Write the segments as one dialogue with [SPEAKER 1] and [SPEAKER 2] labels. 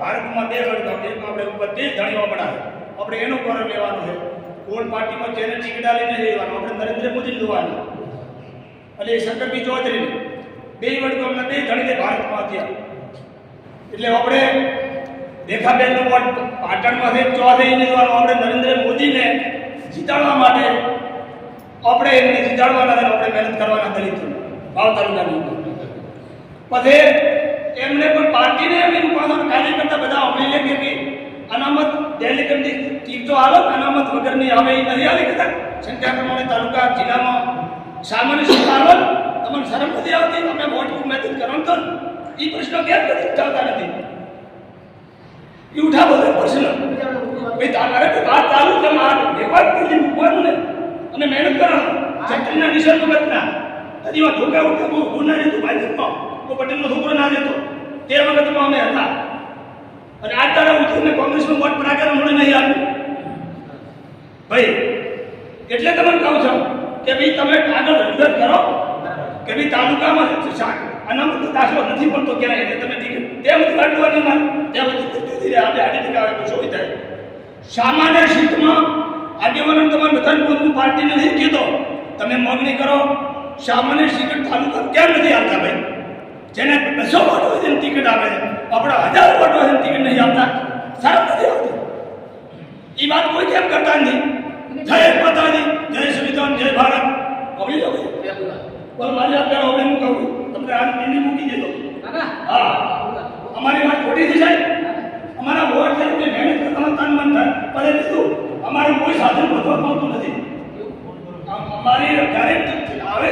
[SPEAKER 1] ભારતમાં બે વડગામ એક આપણે બધી ધણીઓ બનાવે. આપણે એનો કોર લેવાનો છે. કોણ પાર્ટીમાં જેને ચીકડા લઈને લેવાનું. આપણે નરેન્દ્ર મોદી જોવાનું અને એ શંકરભાઈ ચૌધરી બે વડગામના બે ધણીને ભારતમાં થયા એટલે આપણે રેખાબેનનો વોટ પાટણમાંથી ચૌધરીને લેવાનો આપણે નરેન્દ્ર મોદીને જીતાડવા માટે આપણે એમને જીતાડવાના આપણે મહેનત કરવાના દલિત ભાવ તાલુકાની પછી એમને પણ એમની પાછળ કાર્યકર્તા બધા અમલી લે કે અનામત અનામત ડેલિગેટની ટીમ તો હાલો અનામત વગરની આવે એ નહીં આવી કદાચ. સંખ્યા પ્રમાણે તાલુકા, જિલ્લામાં સામાન્ય સ્વીકારો તમને શરમ નથી આવતી? તમે વોટ મહેનત કરો તો એ પ્રશ્નો કેમ નથી ઉઠાવતા નથી. એ ઉઠાવો છે પ્રશ્ન. ભાઈ તમારે તો વાત ચાલુ છે, મારે વેપાર કરી મૂકવાનું ને. અને મહેનત કરવાનું. ચટણીના નિશાન વગરના હજીમાં ધોકા ઉઠે બહુ ગુના રહેતું ભાજપમાં તો પટેલનો છોકરો ના રહેતો. તે વખતમાં અમે હતા. અને આ તારા ઉઠીને કોંગ્રેસમાં વોટ પ્રાગર મળે નહીં આપ્યું. ભાઈ, એટલે તમને કહું છું કે ભાઈ તમે આગળ રજૂઆત કરો કે ભાઈ તાલુકામાં શા- અનામત દાખલો નથી પડતો ક્યાંય એટલે તમે તે જ કાઢવાની મારે, તે બધું ધીરે ધીરે આપણે આડી ટીકા શું થાય. સામાન્ય સીટમાં આગેવાનો તમારે બધાને પોતાની પાર્ટીને નથી કીધો તમે માંગણી કરો. સામાન્ય સીટ તાલુકા કેમ નથી આવતા ભાઈ? જેને બસો વોટ હોય તેને ટિકિટ આપે છે આપણા હજાર વોટ હોય તેને ટિકિટ નહીં આપતા. સારું નથી આવતી. એ વાત કોઈ કેમ કરતા નથી જય માતાજી જય સંવિધાન જય ભારત. હવે જો બોલ મારી આપણે હવે હું કહું તમને આ દિલ્હી મૂકી દેજો. હા. અમારી વાત ખોટી થઈ જાય. અમારા વોટ છે તે મહેનત કરવાનું તન મન થાય. પણ એ કીધું અમારે કોઈ સાધન વધવા મળતું નથી. આમ અમારી ક્યારેક આવે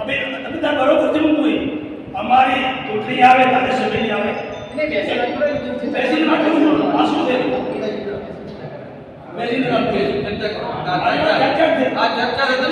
[SPEAKER 1] અમે બધા બરોબર છે હું કોઈ અમારી ચૂંટણી આવે ત્યારે સભ્યની આવે બેસીને વાત કરું છું. આ શું છે બેસીને વાત કરું છું. આ ચર્ચા